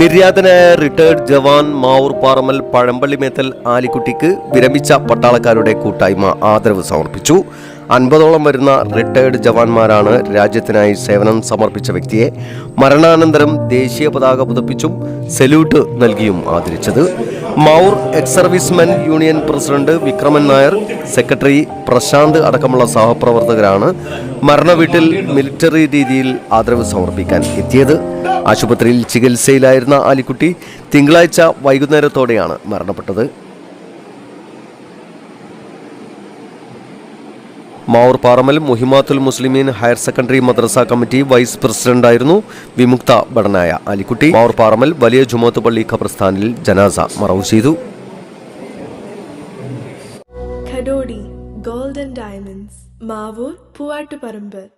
നിര്യാതനായ retired jawan Mavoor Paramal Pazhampally Methal ആലിക്കുട്ടിക്ക് വിരമിച്ച പട്ടാളക്കാരുടെ കൂട്ടായ്മ ആദരവ് സമർപ്പിച്ചു. അൻപതോളം വരുന്ന റിട്ടയേർഡ് ജവാന്മാരാണ് രാജ്യത്തിനായി സേവനം സമർപ്പിച്ച വ്യക്തിയെ മരണാനന്തരം ദേശീയ പതാക പുതപ്പിച്ചും സല്യൂട്ട് നൽകിയും ആദരിച്ചത്. മൗർ ex servicemen union president Vikraman Nair secretary Prashanth അടക്കമുള്ള സഹപ്രവർത്തകരാണ് മരണവീട്ടിൽ മിലിറ്ററി രീതിയിൽ ആദരവ് സമർപ്പിക്കാൻ എത്തിയത്. ആശുപത്രിയിൽ ചികിത്സയിലായിരുന്ന ആലിക്കുട്ടി തിങ്കളാഴ്ച വൈകുന്നേരത്തോടെയാണ് മരണപ്പെട്ടത്. Mavoor Paramal Muhimmathul Muslimeen higher secondary Madrasa committee vice പ്രസിഡന്റായിരുന്നു വിമുക്ത ഭടനായ അലിക്കുട്ടി മാവൂർ പാറമൽ വലിയ ജുമാത്ത് പള്ളി ഖബർസ്ഥാനിൽ ജനാസ മറവ് ചെയ്തു ഗോൾഡൻ ഡയമണ്ട്സ് Mavur, Puvattuparambur.